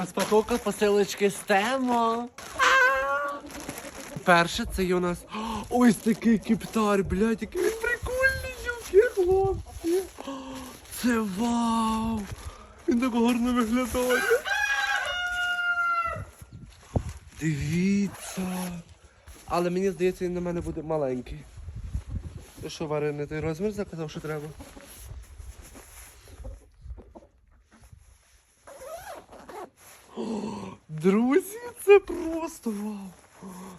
Розпаковка посилочки з темо. Перше, це є у нас ось такий кептар, блядь, який він прикольний, юки, хлопці. Це вау! Він так гарно виглядає. Дивіться. Але мені здається, він на мене буде маленький. Ти що, Варений, ти розмір заказав, що треба? Друзі, це просто вау!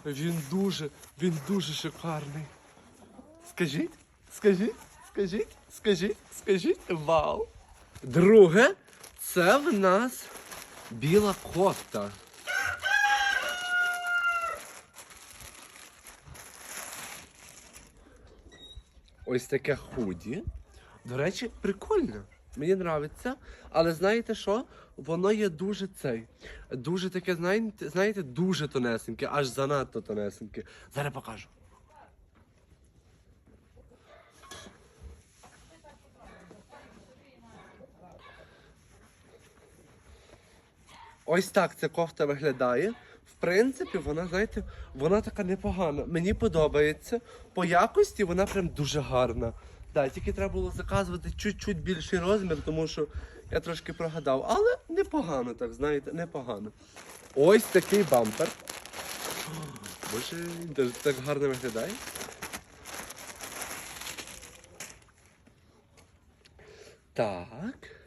Він дуже, він дуже шикарний. Скажіть, скажіть, скажіть, скажіть, скажіть, вау! Друге, це в нас біла кофта. Ось таке худі. До речі, прикольно. Мені подобається. Але знаєте що? Воно є дуже цей. Дуже таке, знаєте, знаєте, дуже тонесеньке, аж занадто тонесеньке. Зараз покажу. Ось так ця кофта виглядає. В принципі, вона, знаєте, вона така непогана. Мені подобається. По якості вона прям дуже гарна. Так, тільки треба було заказувати чуть-чуть більший розмір, тому що я трошки прогадав. Але непогано, так, знаєте, непогано. Ось такий бампер. Боже, він так гарно виглядає. Так.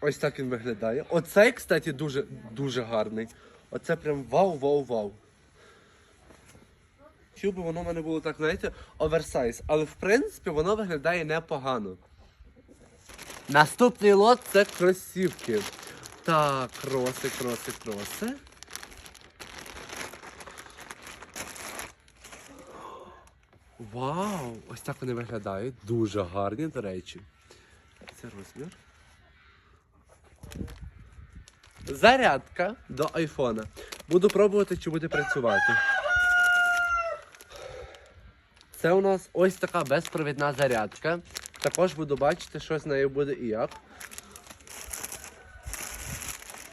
Ось так він виглядає. Оцей, кстати, дуже, дуже гарний. Оце прям вау-вау-вау. Хотів би воно в мене було так, знаєте, оверсайз. Але в принципі воно виглядає непогано. Наступний лот це кросівки. Так, кроси, кроси, кроси. Вау! Ось так вони виглядають. Дуже гарні, до речі. Це розмір. Зарядка до айфона. Буду пробувати, чи буде працювати. Це у нас ось така безпровідна зарядка. Також буду бачити, що з нею буде і як.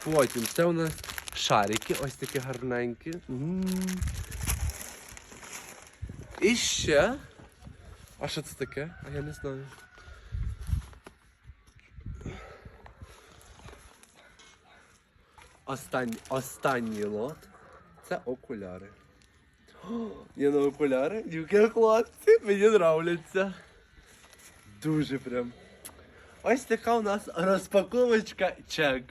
Потім це у нас шарики, ось такі гарненькі. І ще. А що це таке? А я не знаю. Останній, останній лот це окуляри. О, Є на окуляри, дівки хлопці, мені нравляться. Дуже прям. Ось така у нас розпаковочка чек.